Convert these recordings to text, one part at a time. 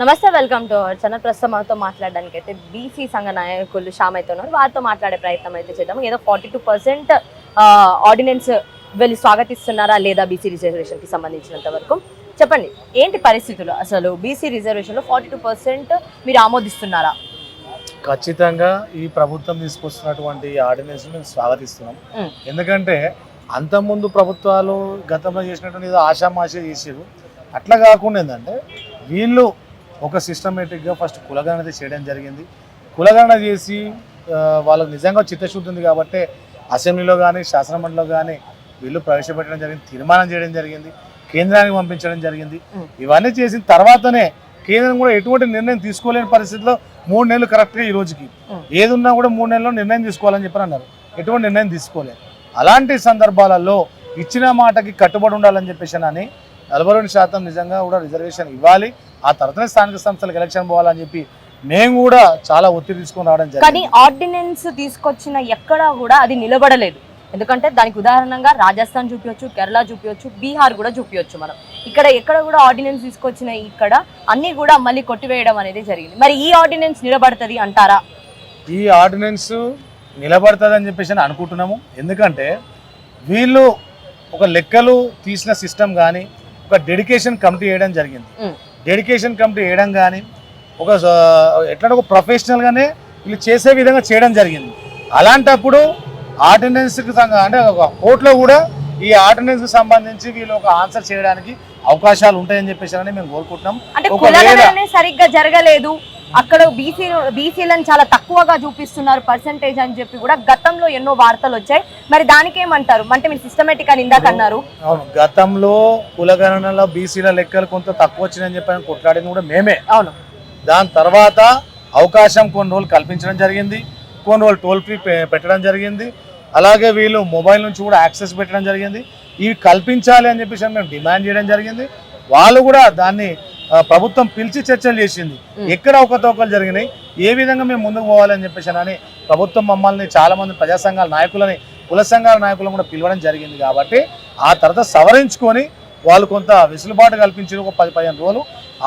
నమస్తే welcome to our channel. ప్రస్తుతం మనతో మాట్లాడడానికి అయితే బీసీ సంఘ నాయకులు శ్యామ్ అయితే ఉన్నారు. వారితో మాట్లాడే ప్రయత్నం అయితే చేద్దాం ఏదో ఫార్టీ టూ పర్సెంట్ ఆర్డినెన్స్ వెళ్ళి స్వాగతిస్తున్నారా లేదా బీసీ రిజర్వేషన్కి సంబంధించినంత వరకు? చెప్పండి ఏంటి పరిస్థితులు? అసలు బీసీ రిజర్వేషన్లో ఫార్టీ టూ పర్సెంట్ మీరు ఆమోదిస్తున్నారా? ఖచ్చితంగా ఈ ప్రభుత్వం తీసుకొస్తున్నటువంటి ఆర్డినెన్స్ మేము స్వాగతిస్తున్నాం. ఎందుకంటే అంతకుముందు ప్రభుత్వాలు గతంలో చేసినటువంటి ఏదో ఆషామాషి చేసారు అట్లా కాకుండా ఏంటంటే వీళ్ళు ఒక సిస్టమేటిక్గా ఫస్ట్ కులగణన అయితే చేయడం జరిగింది. కులగణన చేసి వాళ్ళకి నిజంగా చిత్తశుద్ధి ఉంది కాబట్టి అసెంబ్లీలో కానీ శాసనమండలిలో కానీ వీళ్ళు ప్రవేశపెట్టడం జరిగింది తీర్మానం చేయడం జరిగింది కేంద్రానికి పంపించడం జరిగింది. ఇవన్నీ చేసిన తర్వాతనే కేంద్రం కూడా ఎటువంటి నిర్ణయం తీసుకోలేని పరిస్థితిలో మూడు నెలలు కరెక్ట్గా ఈ రోజుకి. మ్. ఏది ఉన్నా కూడా మూడు నెలల్లో నిర్ణయం తీసుకోవాలని చెప్పి అన్నారు. ఎటువంటి నిర్ణయం తీసుకోలేదు. అలాంటి సందర్భాలలో ఇచ్చిన మాటకి కట్టుబడి ఉండాలని చెప్పేసి అని నలభై రెండు శాతం నిజంగా కూడా రిజర్వేషన్ ఇవ్వాలి. ఆ తర్వాతనే స్థానిక సంస్థలకు ఎలక్షన్ పోవాలని చెప్పి మేము కూడా చాలా ఒత్తిడి తీసుకొని రావడం కానీ జరిగింది ఆర్డినెన్స్ తీసుకొచ్చిన ఎక్కడా కూడా అది నిలబడలేదు. ఎందుకంటే దానికి ఉదాహరణంగా రాజస్థాన్ చూపించవచ్చు కేరళ చూపించవచ్చు బీహార్ కూడా చూపించవచ్చు మనం. ఇక్కడ ఎక్కడ కూడా ఆర్డినెన్స్ తీసుకొచ్చిన ఇక్కడ అన్ని కూడా మళ్ళీ కొట్టివేయడం అనేది జరిగింది. మరి ఈ ఆర్డినెన్స్ నిలబడుతుంది అంటారా? ఈ ఆర్డినెన్స్ నిలబడుతుందని చెప్పేసి అని అనుకుంటున్నాము. ఎందుకంటే వీళ్ళు ఒక లెక్కలు తీసిన సిస్టమ్ కానీ ఒక డెడికేషన్ కమిటీ వేయడం జరిగింది. డెడికేషన్ కమిటీ వేయడం కానీ ఒక ఎట్లా ఒక ప్రొఫెషనల్గానే వీళ్ళు చేసే విధంగా చేయడం జరిగింది. అలాంటప్పుడు ఆర్డినెన్స్కి అంటే ఒక కోర్టులో కూడా ఈ ఆర్డినెన్స్కి సంబంధించి వీళ్ళు ఒక ఆన్సర్ చేయడానికి అవకాశాలు ఉంటాయని చెప్పేసి మేము కోరుకుంటున్నాం. సరిగ్గా జరగలేదు. అక్కడ బీసీ బీసీలను చాలా తక్కువగా చూపిస్తున్నారు పర్సంటేజ్ అని చెప్పి కూడా గతంలో ఎన్నో వార్తలు వచ్చాయి. మరి దానికి ఏమంటారు? అంటే మీరు సిస్టమేటిక్ అని ఇందాక అన్నారు. అవును. గతంలో కులగణనలో బీసీల లెక్కలు కొంత తక్కువ వచ్చినాయని చెప్పని కొట్లాడింది కూడా మేమే. అవును. దాని తర్వాత అవకాశం కొన్ని రోజులు కల్పించడం జరిగింది. కొన్ని రోజులు టోల్ ఫ్రీ పెట్టడం జరిగింది. అలాగే వీళ్ళు మొబైల్ నుంచి కూడా యాక్సెస్ పెట్టడం జరిగింది. ఇవి కల్పించాలి అని చెప్పేసి మేము డిమాండ్ చేయడం జరిగింది. వాళ్ళు కూడా దాన్ని ప్రభుత్వం పిలిచి చర్చలు చేసింది. ఎక్కడ అవకతవకలు జరిగినాయి ఏ విధంగా మేము ముందుకు పోవాలి అని చెప్పేసి అని ప్రభుత్వం మమ్మల్ని చాలా మంది ప్రజా సంఘాల నాయకులని కుల సంఘాల నాయకులను కూడా పిలవడం జరిగింది కాబట్టి ఆ తర్వాత సవరించుకొని వాళ్ళు కొంత వెసులుబాటు కల్పించారు ఒక పది పదిహేను రోజులు.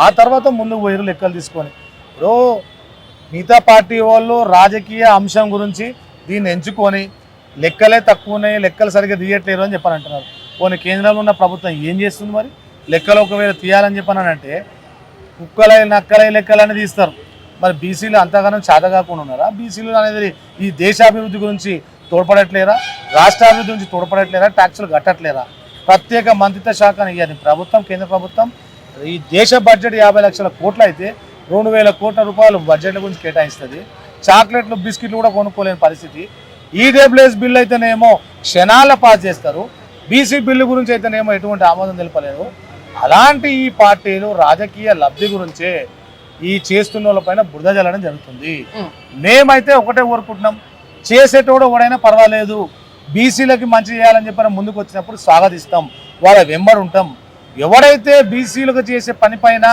ఆ తర్వాత ముందుకు పోయారు లెక్కలు తీసుకొని. ఇప్పుడు మిగతా పార్టీ వాళ్ళు రాజకీయ అంశం గురించి దీన్ని ఎంచుకొని లెక్కలే తక్కువ ఉన్నాయి లెక్కలు సరిగ్గా తీయట్లేరు అని చెప్పని అంటున్నారు. పోనీ కేంద్రంలో ఉన్న ప్రభుత్వం ఏం చేస్తుంది మరి? లెక్కలు ఒకవేళ తీయాలని చెప్పని అంటే కుక్కలై నక్కలై లెక్కలని తీస్తారు. మరి బీసీలు అంతగానో చేత కాకుండా ఉన్నారా? బీసీలు అనేది ఈ దేశాభివృద్ధి గురించి తోడ్పడట్లేరా? రాష్ట్రాభివృద్ధి గురించి తోడ్పడట్లేరా? ట్యాక్సులు కట్టట్లేరా? ప్రత్యేక మంత్రిత్వ శాఖను ఇవ్వాలి ప్రభుత్వం కేంద్ర ప్రభుత్వం. ఈ దేశ బడ్జెట్ యాభై లక్షల కోట్లు అయితే రెండు వేల కోట్ల రూపాయలు బడ్జెట్ల గురించి కేటాయిస్తుంది. చాక్లెట్లు బిస్కెట్లు కూడా కొనుక్కోలేని పరిస్థితి. ఈడబ్ల్యూఎస్ బిల్లు అయితేనేమో క్షణాల పాస్ చేస్తారు. బీసీ బిల్లు గురించి అయితేనేమో ఎటువంటి ఆమోదం తెలపలేదు. అలాంటి ఈ పార్టీలు రాజకీయ లబ్ధి గురించే ఈ చేస్తున్న వాళ్ళపైన బురద జల్లడం జరుగుతుంది. మేమైతే ఒకటే కోరుకుంటున్నాం. చేసేటోడు ఎవడైనా పర్వాలేదు. బీసీలకి మంచి చేయాలని చెప్పి ముందుకు వచ్చినప్పుడు స్వాగతిస్తాం. వాళ్ళ వెంబడి ఉంటాం. ఎవడైతే బీసీలకు చేసే పని పైన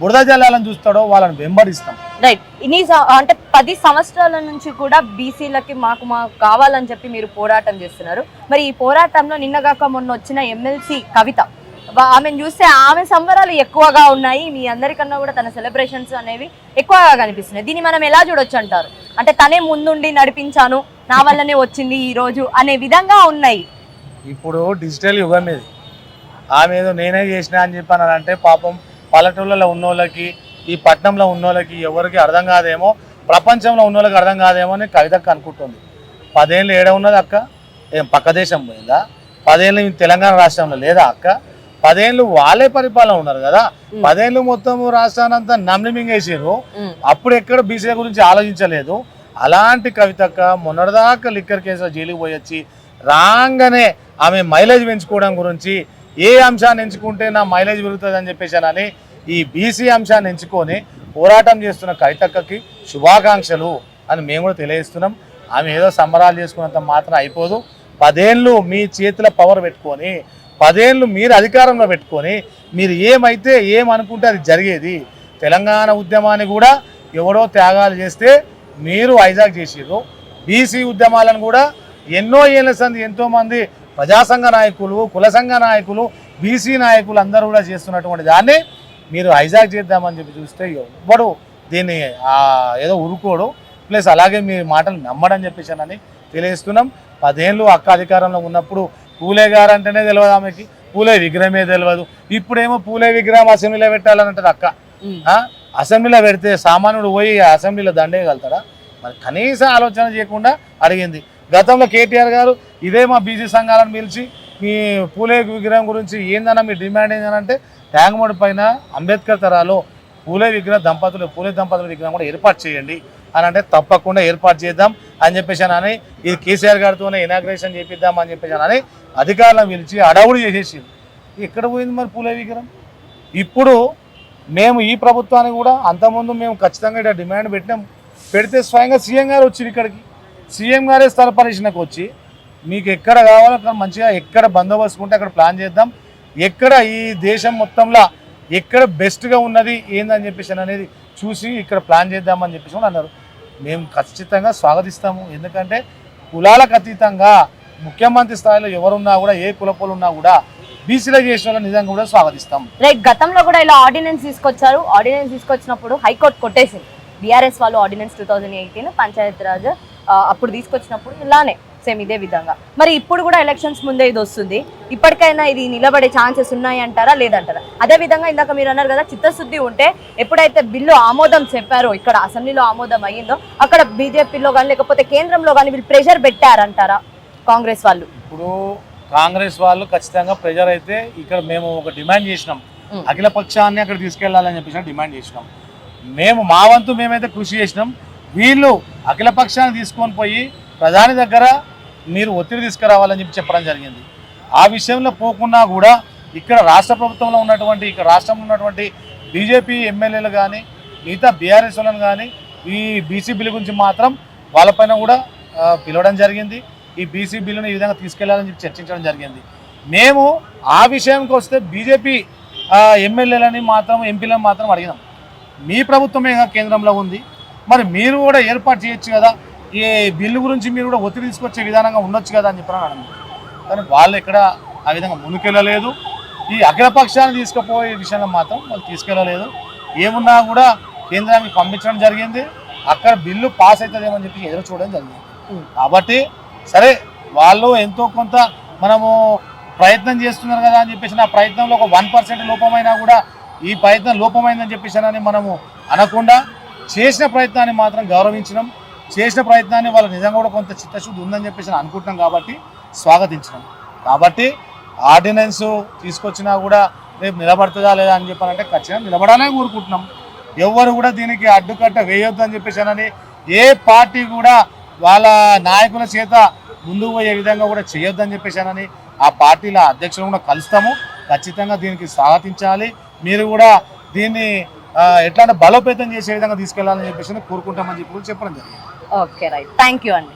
బురద జల్లాలని చూస్తాడో వాళ్ళని వెంబడిస్తాం. రైట్ ఇన్ని అంటే పది సంవత్సరాల నుంచి కూడా బీసీలకి మాకు మాకు కావాలని చెప్పి మీరు పోరాటం చేస్తున్నారు. మరి ఈ పోరాటంలో నిన్నగాక మొన్న వచ్చిన ఎమ్మెల్సీ కవిత ఆమెను చూస్తే ఆమె సంబరాలు ఎక్కువగా ఉన్నాయి. మీ అందరికన్నా కూడా తన సెలబ్రేషన్స్ అనేవి ఎక్కువగా కనిపిస్తున్నాయి. దీన్ని మనం ఎలా చూడొచ్చు అంటారు? అంటే తనే ముందుండి నడిపించాను నా వల్లనే వచ్చింది ఈ రోజు అనే విధంగా ఉన్నాయి. ఇప్పుడు డిజిటల్ యుగం ఇది. ఆమె ఏదో నేనే చేసిన అని చెప్పాను అంటే పాపం పల్లెటూళ్ళలో ఉన్నోళ్ళకి ఈ పట్టణంలో ఉన్నోళ్ళకి ఎవరికి అర్థం కాదేమో ప్రపంచంలో ఉన్నోళ్ళకి అర్థం కాదేమో అని కవితక్క అనుకుంటుంది. పదేళ్ళు ఏడ ఉన్నది అక్క? ఏం పక్క దేశం పోయిందా? పదేళ్ళు తెలంగాణ రాష్ట్రంలో లేదా అక్క? పదేళ్ళు వాళ్ళే పరిపాలన ఉన్నారు కదా. పదేళ్ళు మొత్తం రాష్ట్రాన్ని అంతా నమ్మి మింగేసారు ఉమ్, అప్పుడు ఎక్కడ బీసీల గురించి ఆలోచించలేదు. అలాంటి కవితక్క మొన్నటిదాకా లిక్కర్ కేసులో జైలుకి పోయి వచ్చి రాగానే ఆమె మైలేజ్ పెంచుకోవడం గురించి ఏ అంశాన్ని ఎంచుకుంటే నా మైలేజ్ పెరుగుతుంది అని చెప్పేసి అని ఈ బీసీ అంశాన్ని ఎంచుకొని పోరాటం చేస్తున్న కవితక్కకి శుభాకాంక్షలు అని మేము కూడా తెలియజేస్తున్నాం. ఆమె ఏదో సంబరాలు చేసుకున్నంత మాత్రం అయిపోదు. పదేళ్ళు మీ చేతిలో పవర్ పెట్టుకొని పదేళ్ళు మీరు అధికారంలో పెట్టుకొని మీరు ఏమైతే ఏమనుకుంటే అది జరిగేది తెలంగాణ ఉద్యమాన్ని కూడా ఎవడో త్యాగాలు చేస్తే మీరు హైజాక్ చేసారు బీసీ ఉద్యమాలను కూడా ఎన్నో ఏళ్ళ సంది ఎంతోమంది ప్రజాసంఘ నాయకులు కుల సంఘ నాయకులు బీసీ నాయకులు అందరూ కూడా చేస్తున్నటువంటి దాన్ని మీరు హైజాక్ చేద్దామని చెప్పి చూస్తే ఎవ్వడు దీన్ని ఏదో ఉరుకోడు ప్లస్ అలాగే మీ మాటలు నమ్మడని చెప్పేసానని తెలియజేస్తున్నాం. పదేళ్ళు అక్క అధికారంలో ఉన్నప్పుడు పూలే గారు అంటేనే తెలియదు ఆమెకి. పూలే విగ్రహమే తెలియదు ఇప్పుడేమో పూలే విగ్రహం అసెంబ్లీలో పెట్టాలని అంటారు అక్క? అసెంబ్లీలో పెడితే సామాన్యుడు పోయి అసెంబ్లీలో దండేయగలుగుతాడా? మరి కనీస ఆలోచన చేయకుండా అడిగింది. గతంలో కేటీఆర్ గారు ఇదే మా బీసీ సంఘాలను పిలిచి మీ పూలే విగ్రహం గురించి ఏందన్నా మీ డిమాండ్ ఏంటంటే ట్యాంక్మోడ్ పైన అంబేద్కర్ తరాలో పూలే విగ్రహ దంపతులు పూలే దంపతుల విగ్రహం కూడా ఏర్పాటు చేయండి అని అంటే తప్పకుండా ఏర్పాటు చేద్దాం అని చెప్పేసి అని ఇది కేసీఆర్ గారితోనే ఇనాగ్రేషన్ చేపిద్దాం అని చెప్పేసి అని అధికారులను పిలిచి అడవుడు చేసేసింది ఎక్కడ పోయింది మరి పూల విగ్రహం? ఇప్పుడు మేము ఈ ప్రభుత్వానికి కూడా అంతకుముందు మేము ఖచ్చితంగా ఇక్కడ డిమాండ్ పెట్టినాం. పెడితే స్వయంగా సీఎం గారు వచ్చి ఇక్కడికి. సీఎం గారే స్థల పరిశీలనకు వచ్చి మీకు ఎక్కడ కావాలో అక్కడ మంచిగా ఎక్కడ బందోబస్తు ఉంటే అక్కడ ప్లాన్ చేద్దాం. ఎక్కడ ఈ దేశం మొత్తంలో ఎక్కడ బెస్ట్గా ఉన్నది ఏందని చెప్పేసి అనేది చూసి ఇక్కడ ప్లాన్ చేద్దామని చెప్పేసి అన్నారు. మేము ఖచ్చితంగా స్వాగతిస్తాము. ఎందుకంటే కులాలకు అతీతంగా ముఖ్యమంత్రి స్థాయిలో ఎవరున్నా కూడా ఏ కులపోలు ఉన్నా కూడా బీసీలో చేసిన వాళ్ళని నిజంగా కూడా స్వాగతిస్తాం. రైట్ గతంలో కూడా ఇలా ఆర్డినెన్స్ తీసుకొచ్చారు. ఆర్డినెన్స్ తీసుకొచ్చినప్పుడు హైకోర్టు కొట్టేసింది. బీఆర్ఎస్ వాళ్ళు ordinance two thousand eighteen panchayati raj అప్పుడు తీసుకొచ్చినప్పుడు ఇలానే సేమ్ ఇదే విధంగా. మరి ఇప్పుడు కూడా ఎలక్షన్స్ ముందే ఇది వస్తుంది. ఇప్పటికైనా ఇది నిలబడే ఛాన్సెస్ ఉన్నాయి అంటారా లేదంటారా? అదే విధంగా ఇందాక మీరు అన్నారు కదా చిత్తశుద్ధి ఉంటే ఎప్పుడైతే బిల్లు ఆమోదం చెప్పారో ఇక్కడ అసెంబ్లీలో ఆమోదం అయ్యిందో అక్కడ బీజేపీలో కానీ లేకపోతే కేంద్రంలో కానీ వీళ్ళు ప్రెషర్ పెట్టారంటారా? కాంగ్రెస్ వాళ్ళు. ఇప్పుడు కాంగ్రెస్ వాళ్ళు ఖచ్చితంగా ప్రెజర్ అయితే ఇక్కడ మేము ఒక డిమాండ్ చేసినాం. అఖిల పక్షాన్ని అక్కడ తీసుకెళ్ళాలని చెప్పేసి డిమాండ్ చేసినాం. మేము మా వంతు మేమైతే కృషి చేసినాం. వీళ్ళు అఖిల పక్షాన్ని తీసుకొని పోయి ప్రధాని దగ్గర మీరు ఒత్తిడి తీసుకురావాలని చెప్పి చెప్పడం జరిగింది. ఆ విషయంలో పోకున్నా కూడా ఇక్కడ రాష్ట్ర ప్రభుత్వంలో ఉన్నటువంటి ఇక్కడ రాష్ట్రంలో ఉన్నటువంటి బీజేపీ ఎమ్మెల్యేలు కానీ మిగతా బీఆర్ఎస్ వాళ్ళని కానీ ఈ బీసీ బిల్లు గురించి మాత్రం వాళ్ళపైన కూడా పిలవడం జరిగింది. ఈ బీసీ బిల్లును ఈ విధంగా తీసుకెళ్ళాలని చెప్పి చర్చించడం జరిగింది. మేము ఆ విషయానికి వస్తే బీజేపీ ఎమ్మెల్యేలని మాత్రం ఎంపీలను మాత్రం అడిగినాం. మీ ప్రభుత్వమే కదా కేంద్రంలో ఉంది. మరి మీరు కూడా ఏర్పాటు చేయొచ్చు కదా. ఈ బిల్లు గురించి మీరు కూడా ఒత్తిడి తీసుకొచ్చే విధానంగా ఉండొచ్చు కదా అని చెప్పి అడిగింది కానీ వాళ్ళు ఎక్కడ ఆ విధంగా ముందుకెళ్ళలేదు. ఈ అఖిలపక్షాన్ని తీసుకుపోయే విషయంలో మాత్రం వాళ్ళు తీసుకెళ్ళలేదు. ఏమున్నా కూడా కేంద్రానికి పంపించడం జరిగింది. అక్కడ బిల్లు పాస్ అవుతుందేమో అని చెప్పి ఎదురు చూడడం జరిగింది. కాబట్టి సరే వాళ్ళు ఎంతో కొంత మనము ప్రయత్నం చేస్తున్నారు కదా అని చెప్పేసి ఆ ప్రయత్నంలో ఒక వన్ పర్సెంట్ లోపమైనా కూడా ఈ ప్రయత్నం లోపమైందని చెప్పేసినని మనము అనకుండా చేసిన ప్రయత్నాన్ని మాత్రం గౌరవించడం చేసిన ప్రయత్నాన్ని వాళ్ళ నిజంగా కూడా కొంత చిత్తశుద్ధి ఉందని చెప్పేసి అనుకుంటున్నాం కాబట్టి స్వాగతించడం కాబట్టి ఆర్డినెన్స్ తీసుకొచ్చినా కూడా రేపు నిలబడుతుందా లేదా అని చెప్పాలంటే ఖచ్చితంగా నిలబడాలని కోరుకుంటున్నాం. ఎవరు కూడా దీనికి అడ్డుకట్ట వేయొద్దు అని చెప్పేసి ఏ పార్టీ కూడా వాళ్ళ నాయకుల చేత ముందుకు పోయే విధంగా కూడా చేయొద్దని చెప్పేసానని ఆ పార్టీల అధ్యక్షులను కూడా కలుస్తాము. ఖచ్చితంగా దీనికి స్వాగతించాలి మీరు కూడా దీన్ని ఎట్లా అంటే బలోపేతం చేసే విధంగా తీసుకెళ్ళాలని చెప్పేసి కోరుకుంటామని చెప్పి చెప్పడం జరిగింది. Okay right. థ్యాంక్ యూ అండి.